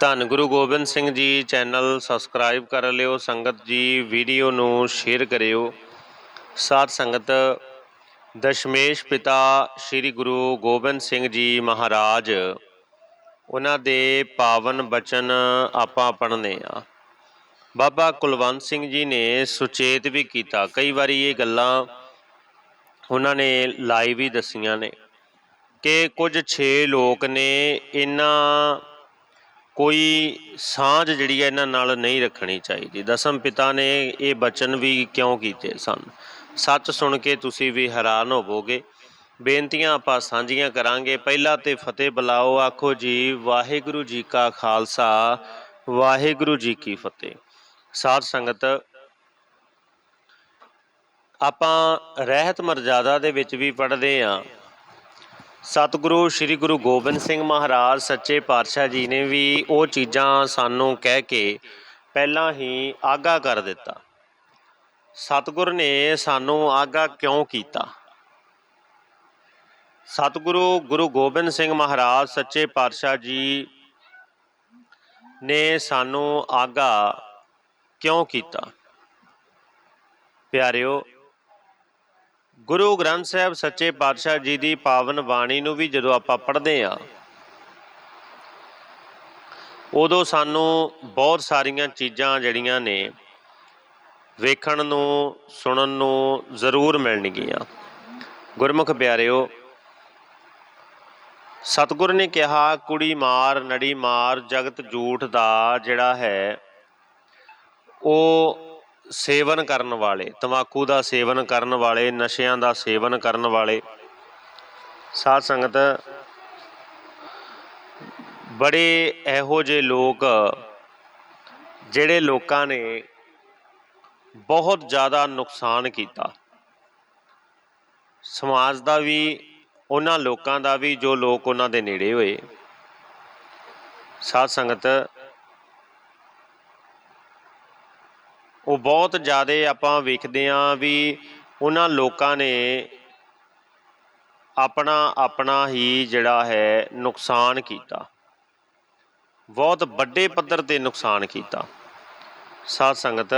ਧੰਨ Guru Gobind Singh ji channel subscribe ਕਰ ਲਿਓ, ਸੰਗਤ ਜੀ ਵੀਡੀਓ ਨੂੰ ਸ਼ੇਅਰ ਕਰਿਓ। ਸਾਧ ਸੰਗਤ, ਦਸ਼ਮੇਸ਼ ਪਿਤਾ ਸ੍ਰੀ ਗੁਰੂ ਗੋਬਿੰਦ ਸਿੰਘ ਜੀ ਮਹਾਰਾਜ, ਉਹਨਾਂ ਦੇ ਪਾਵਨ ਬਚਨ ਆਪਾਂ ਪੜ੍ਹਨੇ ਆ। ਬਾਬਾ ਕੁਲਵੰਤ ਸਿੰਘ ਜੀ ਨੇ ਸੁਚੇਤ ਵੀ ਕੀਤਾ। ਕਈ ਵਾਰੀ ਇਹ ਗੱਲਾਂ ਉਹਨਾਂ ਨੇ ਲਾਈਵ ਵੀ ਦਸੀਆਂ ਨੇ ਕਿ ਕੁਝ 6 ਲੋਕ ਨੇ, ਇਹਨਾਂ ਕੋਈ ਸਾਂਝ ਜਿਹੜੀ ਹੈ ਇਹਨਾਂ ਨਾਲ ਨਹੀਂ ਰੱਖਣੀ ਚਾਹੀਦੀ। ਦਸਮ ਪਿਤਾ ਨੇ ਇਹ ਬਚਨ ਵੀ ਕਿਉਂ ਕੀਤੇ ਸਨ? ਸੱਚ ਸੁਣ ਕੇ ਤੁਸੀਂ ਵੀ ਹੈਰਾਨ ਹੋਵੋਗੇ। ਬੇਨਤੀਆਂ ਆਪਾਂ ਸਾਂਝੀਆਂ ਕਰਾਂਗੇ। ਪਹਿਲਾਂ ਤੇ ਫਤਿਹ ਬੁਲਾਓ। ਆਖੋ ਜੀ, ਵਾਹਿਗੁਰੂ ਜੀ ਕਾ ਖਾਲਸਾ, ਵਾਹਿਗੁਰੂ ਜੀ ਕੀ ਫਤਿਹ। ਸਾਧ ਸੰਗਤ, ਆਪਾਂ ਰਹਿਤ ਮਰਜ਼ਾਦਾ ਦੇ ਵਿੱਚ ਵੀ ਪੜ੍ਹਦੇ ਆਂ। ਸਤਿਗੁਰੂ ਸ੍ਰੀ ਗੁਰੂ ਗੋਬਿੰਦ ਸਿੰਘ ਮਹਾਰਾਜ, ਸੱਚੇ ਪਾਤਸ਼ਾਹ ਜੀ ਨੇ ਵੀ ਉਹ ਚੀਜ਼ਾਂ ਸਾਨੂੰ ਕਹਿ ਕੇ ਪਹਿਲਾਂ ਹੀ ਆਗਾ ਕਰ ਦਿੱਤਾ। ਸਤਿਗੁਰ ਨੇ ਸਾਨੂੰ ਆਗਾ ਕਿਉਂ ਕੀਤਾ? ਸਤਿਗੁਰੂ ਗੁਰੂ ਗੋਬਿੰਦ ਸਿੰਘ ਮਹਾਰਾਜ, ਸੱਚੇ ਪਾਤਸ਼ਾਹ ਜੀ ਨੇ ਸਾਨੂੰ ਆਗਾ ਕਿਉਂ ਕੀਤਾ? ਪਿਆਰਿਓ ਗੁਰੂ ਗ੍ਰੰਥ ਸਾਹਿਬ ਸੱਚੇ ਪਾਤਸ਼ਾਹ ਜੀ ਦੀ ਪਾਵਨ ਬਾਣੀ ਨੂੰ ਵੀ ਜਦੋਂ ਆਪਾਂ ਪੜ੍ਹਦੇ ਆ ਉਦੋਂ ਸਾਨੂੰ ਬਹੁਤ ਸਾਰੀਆਂ ਚੀਜ਼ਾਂ ਜਿਹੜੀਆਂ ਨੇ ਵੇਖਣ ਨੂੰ, ਸੁਣਨ ਨੂੰ ਜ਼ਰੂਰ ਮਿਲਣਗੀਆਂ। ਗੁਰਮੁਖ ਪਿਆਰਿਓ, ਸਤਿਗੁਰ ਨੇ ਕਿਹਾ, ਕੁੜੀ ਮਾਰ, ਨੜੀ ਮਾਰ, ਜਗਤ ਝੂਠ ਦਾ ਜਿਹੜਾ ਹੈ, ਉਹ ਸੇਵਨ ਕਰਨ ਵਾਲੇ, ਤਮਾਕੂ ਦਾ ਸੇਵਨ ਕਰਨ ਵਾਲੇ, ਨਸ਼ਿਆਂ ਦਾ ਸੇਵਨ ਕਰਨ ਵਾਲੇ। ਸਾਧ ਸੰਗਤ, ਬੜੇ ਇਹੋ ਜਿਹੇ ਲੋਕ, ਜਿਹੜੇ ਲੋਕਾਂ ਨੇ ਬਹੁਤ ਜ਼ਿਆਦਾ ਨੁਕਸਾਨ ਕੀਤਾ। ਸਮਾਜ ਦਾ ਵੀ, ਉਹਨਾਂ ਲੋਕਾਂ ਦਾ ਵੀ, ਜੋ ਲੋਕ ਉਹਨਾਂ ਦੇ ਨੇੜੇ ਹੋਏ। ਸਾਧ ਸੰਗਤ ਉਹ ਬਹੁਤ ਜ਼ਿਆਦਾ ਆਪਾਂ ਵੇਖਦੇ ਆਂ ਵੀ ਉਹਨਾਂ ਲੋਕਾਂ ਨੇ ਆਪਣਾ ਆਪਣਾ ਹੀ ਜਿਹੜਾ ਹੈ ਨੁਕਸਾਨ ਕੀਤਾ। ਬਹੁਤ ਵੱਡੇ ਪੱਧਰ ਤੇ ਨੁਕਸਾਨ ਕੀਤਾ। ਸਾਧ ਸੰਗਤ,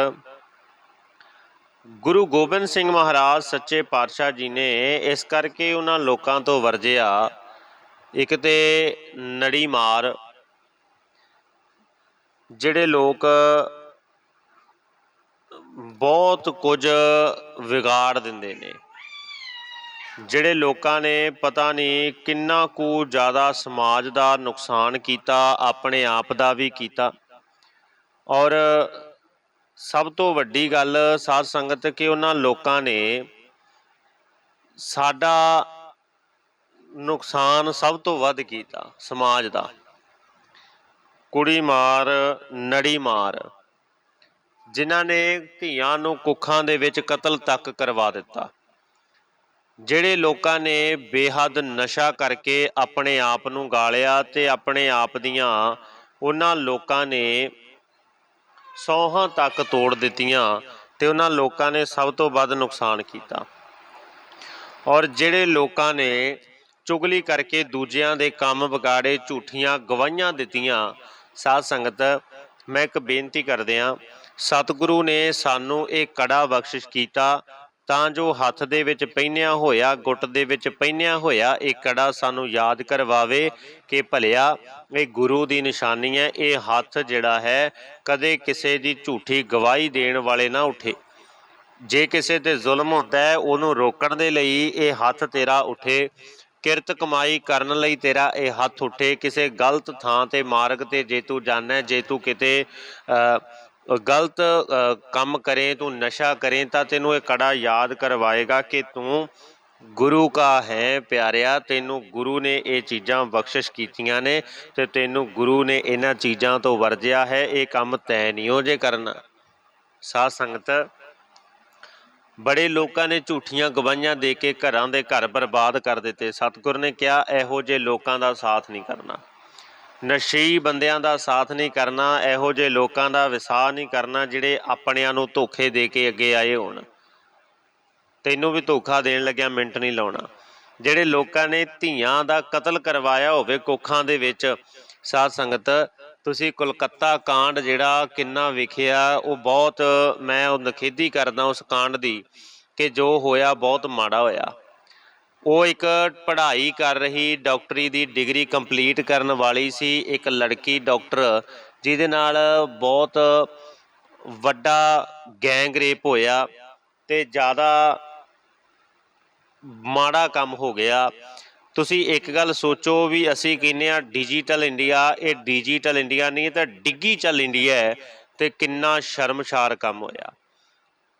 ਗੁਰੂ ਗੋਬਿੰਦ ਸਿੰਘ ਮਹਾਰਾਜ ਸੱਚੇ ਪਾਤਸ਼ਾਹ ਜੀ ਨੇ ਇਸ ਕਰਕੇ ਉਹਨਾਂ ਲੋਕਾਂ ਤੋਂ ਵਰਜਿਆ ਇੱਕ ਤੇ ਨੜੀ ਮਾਰ ਜਿਹੜੇ ਲੋਕ ਬਹੁਤ ਕੁਝ ਵਿਗਾੜ ਦਿੰਦੇ ਨੇ। ਜਿਹੜੇ ਲੋਕਾਂ ਨੇ ਪਤਾ ਨਹੀਂ ਕਿੰਨਾ ਕੁ ਜ਼ਿਆਦਾ ਸਮਾਜ ਦਾ ਨੁਕਸਾਨ ਕੀਤਾ, ਆਪਣੇ ਆਪ ਦਾ ਵੀ ਕੀਤਾ। ਔਰ ਸਭ ਤੋਂ ਵੱਡੀ ਗੱਲ ਸਾਧ ਸੰਗਤ ਕਿ ਉਹਨਾਂ ਲੋਕਾਂ ਨੇ ਸਾਡਾ ਨੁਕਸਾਨ ਸਭ ਤੋਂ ਵੱਧ ਕੀਤਾ ਸਮਾਜ ਦਾ। ਕੁੜੀ ਮਾਰ, ਨੜੀ ਮਾਰ। ਜਿਨ੍ਹਾਂ ਨੇ ਧੀਆਂ ਨੂੰ ਕੁੱਖਾਂ ਦੇ ਵਿੱਚ ਕਤਲ ਤੱਕ ਕਰਵਾ ਦਿੱਤਾ। ਜਿਹੜੇ ਲੋਕਾਂ ਨੇ ਬੇਹੱਦ ਨਸ਼ਾ ਕਰਕੇ ਆਪਣੇ ਆਪ ਨੂੰ ਗਾਲਿਆ ਤੇ ਆਪਣੇ ਆਪ ਦੀਆਂ ਉਹਨਾਂ ਲੋਕਾਂ ਨੇ ਸੌਹਾਂ ਤੱਕ ਤੋੜ ਦਿੱਤੀਆਂ ਤੇ ਉਹਨਾਂ ਲੋਕਾਂ ਨੇ ਸਭ ਤੋਂ ਵੱਧ ਨੁਕਸਾਨ ਕੀਤਾ। ਔਰ ਜਿਹੜੇ ਲੋਕਾਂ ਨੇ ਚੁਗਲੀ ਕਰਕੇ ਦੂਜਿਆਂ ਦੇ ਕੰਮ ਵਿਗਾੜੇ ਝੂਠੀਆਂ ਗਵਾਹੀਆਂ ਦਿੱਤੀਆਂ, ਸਾਧ ਸੰਗਤ, ਮੈਂ ਇੱਕ ਬੇਨਤੀ ਕਰਦਿਆਂ ਸਤਿਗੁਰੂ ਨੇ ਸਾਨੂੰ ਇਹ ਕੜਾ ਬਖਸ਼ਿਸ਼ ਕੀਤਾ ਤਾਂ ਜੋ ਹੱਥ ਦੇ ਵਿੱਚ ਪਹਿਨਿਆ ਹੋਇਆ ਗੁੱਟ ਦੇ ਵਿੱਚ ਪਹਿਨਿਆ ਹੋਇਆ ਇਹ ਕੜਾ ਸਾਨੂੰ ਯਾਦ ਕਰਵਾਵੇ ਕਿ ਭਲਿਆ ਇਹ ਗੁਰੂ ਦੀ ਨਿਸ਼ਾਨੀ ਹੈ ਇਹ ਹੱਥ ਜਿਹੜਾ ਹੈ ਕਦੇ ਕਿਸੇ ਦੀ ਝੂਠੀ ਗਵਾਹੀ ਦੇਣ ਵਾਲੇ ਨਾ ਉੱਠੇ। ਜੇ ਕਿਸੇ ਤੇ ਜ਼ੁਲਮ ਹੁੰਦਾ ਹੈ ਉਹਨੂੰ ਰੋਕਣ ਦੇ ਲਈ ਇਹ ਹੱਥ ਤੇਰਾ ਉੱਠੇ ਕਿਰਤ ਕਮਾਈ ਕਰਨ ਲਈ ਤੇਰਾ ਇਹ ਹੱਥ ਉੱਠੇ ਕਿਸੇ ਗਲਤ ਥਾਂ ਤੇ ਮਾਰਗ ਤੇ ਜੇ ਤੂੰ ਜਾਣਾ ਜੇ ਤੂੰ ਕਿਤੇ ਅ, ਗਲਤ ਕੰਮ ਕਰੇ, ਤੂੰ ਨਸ਼ਾ ਕਰੇ, ਤਾਂ ਤੈਨੂੰ ਇਹ ਕੜਾ ਯਾਦ ਕਰਵਾਏਗਾ ਕਿ ਤੂੰ ਗੁਰੂ ਕਾ ਹੈ ਪਿਆਰਿਆ। ਤੈਨੂੰ ਗੁਰੂ ਨੇ ਇਹ ਚੀਜ਼ਾਂ ਬਖਸ਼ਿਸ਼ ਕੀਤੀਆਂ ਨੇ ਤੇ ਤੈਨੂੰ ਗੁਰੂ ਨੇ ਇਹਨਾਂ ਚੀਜ਼ਾਂ ਤੋਂ ਵਰਜਿਆ ਹੈ। ਇਹ ਕੰਮ ਤੈ ਨਹੀਂ ਹੋ ਜੇ ਕਰਨਾ। ਸਾਧ ਸੰਗਤ, ਬੜੇ ਲੋਕਾਂ ਨੇ ਝੂਠੀਆਂ ਗਵਾਹੀਆਂ ਦੇ ਕੇ ਘਰਾਂ ਦੇ ਘਰ ਬਰਬਾਦ ਕਰ ਦਿੱਤੇ। ਸਤਿਗੁਰ ਨੇ ਕਿਹਾ, ਇਹੋ ਜਿਹੇ ਲੋਕਾਂ ਦਾ ਸਾਥ ਨਹੀਂ ਕਰਨਾ। ਨਸ਼ਈ ਬੰਦਿਆਂ ਦਾ ਸਾਥ ਨਹੀਂ ਕਰਨਾ, ਇਹੋ ਜਿਹੇ ਲੋਕਾਂ ਦਾ ਵਿਸਾਹ ਨਹੀਂ ਕਰਨਾ ਜਿਹੜੇ ਆਪਣਿਆਂ ਨੂੰ ਧੋਖੇ ਦੇ ਕੇ ਅੱਗੇ ਆਏ ਹੋਣ। ਤੈਨੂੰ ਵੀ ਧੋਖਾ ਦੇਣ ਲੱਗਿਆ ਮਿੰਟ ਨਹੀਂ ਲਾਉਣਾ। ਜਿਹੜੇ ਲੋਕਾਂ ਨੇ ਧੀਆਂ ਦਾ ਕਤਲ ਕਰਵਾਇਆ ਹੋਵੇ ਕੋਖਾਂ ਦੇ ਵਿੱਚ, ਸਾਧ ਸੰਗਤ, ਤੁਸੀਂ ਕੋਲਕਾਤਾ ਕਾਂਡ ਜਿਹੜਾ ਕਿੰਨਾ ਵਿਖਿਆ, ਉਹ ਬਹੁਤ ਮੈਂ ਉਹ ਨਖੇਦੀ ਕਰਦਾ ਉਸ ਕਾਂਡ ਦੀ ਕਿ ਜੋ ਹੋਇਆ ਬਹੁਤ ਮਾੜਾ ਹੋਇਆ। ਉਹ ਇੱਕ ਪੜ੍ਹਾਈ ਕਰ ਰਹੀ ਡਾਕਟਰੀ ਦੀ ਡਿਗਰੀ ਕੰਪਲੀਟ ਕਰਨ ਵਾਲੀ ਸੀ, ਇੱਕ ਲੜਕੀ ਡਾਕਟਰ, ਜਿਹਦੇ ਨਾਲ ਬਹੁਤ ਵੱਡਾ ਗੈਂਗ ਰੇਪ ਹੋਇਆ ਤੇ ਜ਼ਿਆਦਾ ਮਾੜਾ ਕੰਮ ਹੋ ਗਿਆ। ਤੁਸੀਂ ਇੱਕ ਗੱਲ ਸੋਚੋ ਵੀ ਅਸੀਂ ਕਹਿੰਦੇ ਆ ਡਿਜੀਟਲ ਇੰਡੀਆ, ਇਹ ਡਿਜੀਟਲ ਇੰਡੀਆ ਨਹੀਂ, ਇਹ ਤਾਂ ਡਿਗੀਟਲ ਇੰਡੀਆ ਹੈ ਤੇ ਕਿੰਨਾ ਸ਼ਰਮਸ਼ਾਰ ਕੰਮ ਹੋਇਆ।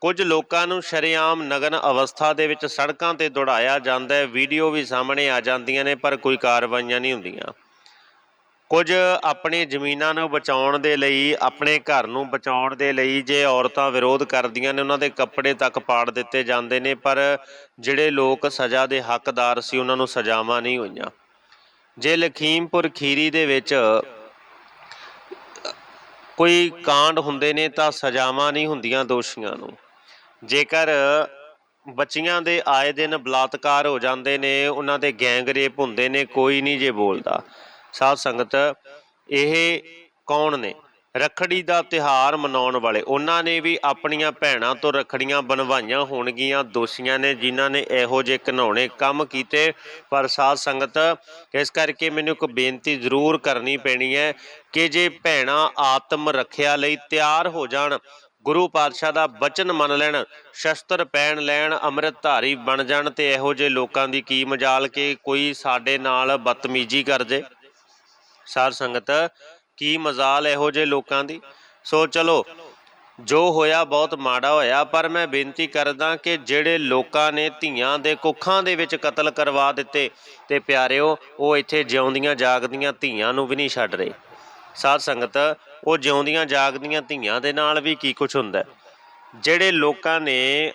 ਕੁਝ ਲੋਕਾਂ ਨੂੰ ਸ਼ਰੇਆਮ ਨਗਨ ਅਵਸਥਾ ਦੇ ਵਿੱਚ ਸੜਕਾਂ ਤੇ ਦੌੜਾਇਆ ਜਾਂਦਾ ਹੈ। ਵੀਡੀਓ ਵੀ ਸਾਹਮਣੇ ਆ ਜਾਂਦੀਆਂ ਨੇ, ਪਰ ਕੋਈ ਕਾਰਵਾਈਆਂ ਨਹੀਂ ਹੁੰਦੀਆਂ। ਕੁਝ ਆਪਣੇ ਜ਼ਮੀਨਾਂ ਨੂੰ ਬਚਾਉਣ ਦੇ ਲਈ, ਆਪਣੇ ਘਰ ਨੂੰ ਬਚਾਉਣ ਦੇ ਲਈ ਜੇ ਔਰਤਾਂ ਵਿਰੋਧ ਕਰਦੀਆਂ ਨੇ, ਉਹਨਾਂ ਦੇ ਕੱਪੜੇ ਤੱਕ ਪਾੜ ਦਿੱਤੇ ਜਾਂਦੇ ਨੇ, ਪਰ ਜਿਹੜੇ ਲੋਕ ਸਜ਼ਾ ਦੇ ਹੱਕਦਾਰ ਸੀ, ਉਹਨਾਂ ਨੂੰ ਸਜ਼ਾਵਾਂ ਨਹੀਂ ਹੋਈਆਂ। ਜੇ ਲਖੀਮਪੁਰ ਖੀਰੀ ਦੇ ਵਿੱਚ ਕੋਈ ਕਾਂਡ ਹੁੰਦੇ ਨੇ, ਤਾਂ ਸਜ਼ਾਵਾਂ ਨਹੀਂ ਹੁੰਦੀਆਂ ਦੋਸ਼ੀਆਂ ਨੂੰ। ਜੇਕਰ ਬੱਚੀਆਂ ਦੇ ਆਏ ਦਿਨ ਬਲਾਤਕਾਰ ਹੋ ਜਾਂਦੇ ਨੇ, ਉਹਨਾਂ ਦੇ ਗੈਂਗ ਰੇਪ ਹੁੰਦੇ ਨੇ, ਕੋਈ ਨਹੀਂ ਜੇ ਬੋਲਦਾ। ਸਾਧ ਸੰਗਤ, ਇਹ ਕੌਣ ਨੇ? ਰਖੜੀ ਦਾ ਤਿਹਾਰ ਮਨਾਉਣ ਵਾਲੇ। ਉਹਨਾਂ ਨੇ ਵੀ ਆਪਣੀਆਂ ਭੈਣਾਂ ਤੋਂ ਰਖੜੀਆਂ ਬਣਵਾਈਆਂ ਹੋਣਗੀਆਂ। ਦੋਸ਼ੀਆਂ ਨੇ, ਜਿਨ੍ਹਾਂ ਨੇ ਇਹੋ ਜਿਹੇ ਘਿਨਾਉਣੇ ਕੰਮ ਕੀਤੇ। ਪਰ ਸਾਧ ਸੰਗਤ, ਇਸ ਕਰਕੇ ਮੈਨੂੰ ਇੱਕ ਬੇਨਤੀ ਜ਼ਰੂਰ ਕਰਨੀ ਪੈਣੀ ਹੈ ਕਿ ਜੇ ਭੈਣਾਂ ਆਤਮ ਰੱਖਿਆ ਲਈ ਤਿਆਰ ਹੋ ਜਾਣ ਗੁਰੂ ਪਾਤਸ਼ਾਹ ਦਾ ਬਚਨ ਮੰਨ ਲੈਣ, ਸ਼ਸਤਰ ਪਹਿਨ ਲੈਣ, ਅੰਮ੍ਰਿਤਧਾਰੀ ਬਣ ਜਾਣ ਤੇ ਇਹੋ ਜਿਹੇ ਲੋਕਾਂ ਦੀ ਕੀ ਮਜਾਲ ਕਿ ਕੋਈ ਸਾਡੇ ਨਾਲ ਬਤਮੀਜ਼ੀ ਕਰ ਜੇ? ਸਾਧ ਸੰਗਤ, ਕੀ ਮਜ਼ਾਲ ਇਹੋ ਜਿਹੇ ਲੋਕਾਂ ਦੀ? ਸੋ ਚਲੋ, ਜੋ ਹੋਇਆ ਬਹੁਤ ਮਾੜਾ ਹੋਇਆ, ਪਰ ਮੈਂ ਬੇਨਤੀ ਕਰਦਾ ਕਿ ਜਿਹੜੇ ਲੋਕਾਂ ਨੇ ਧੀਆਂ ਦੇ ਕੁੱਖਾਂ ਦੇ ਵਿੱਚ ਕਤਲ ਕਰਵਾ ਦਿੱਤੇ, ਤੇ ਪਿਆਰਿਓ, ਉਹ ਇੱਥੇ ਜਿਉਂਦੀਆਂ ਜਾਗਦੀਆਂ ਧੀਆਂ ਨੂੰ ਵੀ ਨਹੀਂ ਛੱਡ ਰਹੇ। ਸਾਧ ਸੰਗਤ ਉਹ ਜਿਉਂਦੀਆਂ ਜਾਗਦੀਆਂ ਧੀਆਂ ਦੇ ਨਾਲ ਵੀ ਕੀ ਕੁਝ ਹੁੰਦਾ ਜਿਹੜੇ ਲੋਕਾਂ ਨੇ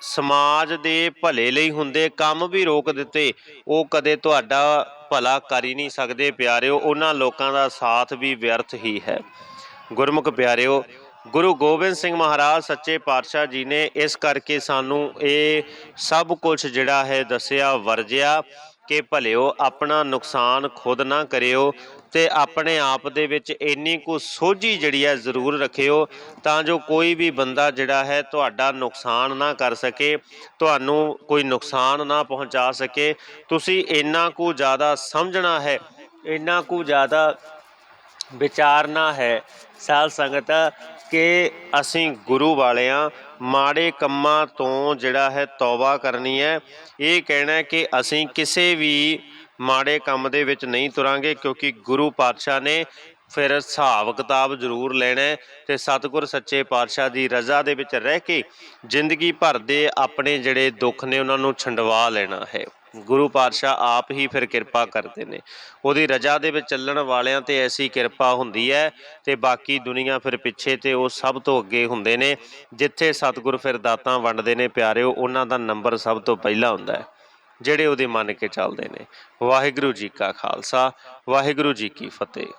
ਸਮਾਜ ਦੇ ਭਲੇ ਲਈ ਹੁੰਦੇ, ਕੰਮ ਵੀ ਰੋਕ ਦਿੱਤੇ, ਉਹ ਕਦੇ ਤੁਹਾਡਾ ਭਲਾ ਕਰ ਹੀ ਨਹੀਂ ਸਕਦੇ ਪਿਆਰਿਓ, ਉਹਨਾਂ ਲੋਕਾਂ ਦਾ ਸਾਥ ਵੀ ਵਿਅਰਥ ਹੀ ਹੈ। ਗੁਰਮੁਖ ਪਿਆਰਿਓ, ਗੁਰੂ ਗੋਬਿੰਦ ਸਿੰਘ ਮਹਾਰਾਜ ਸੱਚੇ ਪਾਤਸ਼ਾਹ ਜੀ ਨੇ ਇਸ ਕਰਕੇ ਸਾਨੂੰ ਇਹ ਸਭ ਕੁਝ ਜਿਹੜਾ ਹੈ ਦੱਸਿਆ, ਵਰਜਿਆ। ਕਿ ਭਲਿਓ ਆਪਣਾ ਨੁਕਸਾਨ ਖੁਦ ਨਾ ਕਰਿਓ ਤੇ ਆਪਣੇ ਆਪ ਦੇ ਵਿੱਚ ਇੰਨੀ ਕੁ ਸੋਝੀ ਜਿਹੜੀ ਹੈ ਜ਼ਰੂਰ ਰੱਖਿਓ ਤਾਂ ਜੋ ਕੋਈ ਵੀ ਬੰਦਾ ਜਿਹੜਾ ਹੈ ਤੁਹਾਡਾ ਨੁਕਸਾਨ ਨਾ ਕਰ ਸਕੇ, ਤੁਹਾਨੂੰ ਕੋਈ ਨੁਕਸਾਨ ਨਾ ਪਹੁੰਚਾ ਸਕੇ। ਤੁਸੀਂ ਇੰਨਾ ਕੁ ਜ਼ਿਆਦਾ ਸਮਝਣਾ ਹੈ, ਇੰਨਾ ਕੁ ਜ਼ਿਆਦਾ ਵਿਚਾਰਨਾ ਹੈ ਸਾਧ ਸੰਗਤ ਕਿ ਅਸੀਂ ਗੁਰੂ ਵਾਲਿਆਂ ਮਾੜੇ ਕੰਮਾਂ ਤੋਂ ਜਿਹੜਾ ਹੈ ਤੌਬਾ ਕਰਨੀ ਹੈ। ਇਹ ਕਹਿਣਾ ਕਿ ਅਸੀਂ ਕਿਸੇ ਵੀ ਮਾੜੇ ਕੰਮ ਦੇ ਵਿੱਚ ਨਹੀਂ ਤੁਰਾਂਗੇ ਕਿਉਂਕਿ ਗੁਰੂ ਪਾਤਸ਼ਾਹ ਨੇ ਫਿਰ ਹਿਸਾਬ ਕਿਤਾਬ ਜ਼ਰੂਰ ਲੈਣਾ ਹੈ ਤੇ ਸਤਿਗੁਰ ਸੱਚੇ ਪਾਤਸ਼ਾਹ ਦੀ ਰਜ਼ਾ ਦੇ ਵਿੱਚ ਰਹਿ ਕੇ ਜ਼ਿੰਦਗੀ ਭਰ ਦੇ ਆਪਣੇ ਜਿਹੜੇ ਦੁੱਖ ਨੇ ਉਹਨਾਂ ਨੂੰ ਛੰਡਵਾ ਲੈਣਾ ਹੈ। ਗੁਰੂ ਪਾਤਸ਼ਾਹ ਆਪ ਹੀ ਫਿਰ ਕਿਰਪਾ ਕਰਦੇ ਨੇ। ਉਹਦੀ ਰਜਾ ਦੇ ਵਿੱਚ ਚੱਲਣ ਵਾਲਿਆਂ ਤੇ ਐਸੀ ਕਿਰਪਾ ਹੁੰਦੀ ਹੈ ਤੇ ਬਾਕੀ ਦੁਨੀਆ ਫਿਰ ਪਿੱਛੇ ਤੇ ਉਹ ਸਭ ਤੋਂ ਅੱਗੇ ਹੁੰਦੇ ਨੇ। ਜਿੱਥੇ ਸਤਿਗੁਰ ਫਿਰ ਦਾਤਾਂ ਵੰਡਦੇ ਨੇ, ਪਿਆਰਿਓ, ਉਹਨਾਂ ਦਾ ਨੰਬਰ ਸਭ ਤੋਂ ਪਹਿਲਾਂ ਹੁੰਦਾ ਹੈ, ਜਿਹੜੇ ਉਹਦੇ ਮੰਨ ਕੇ ਚੱਲਦੇ ਨੇ। ਵਾਹਿਗੁਰੂ ਜੀ ਕਾ ਖਾਲਸਾ, ਵਾਹਿਗੁਰੂ ਜੀ ਕੀ ਫਤਿਹ।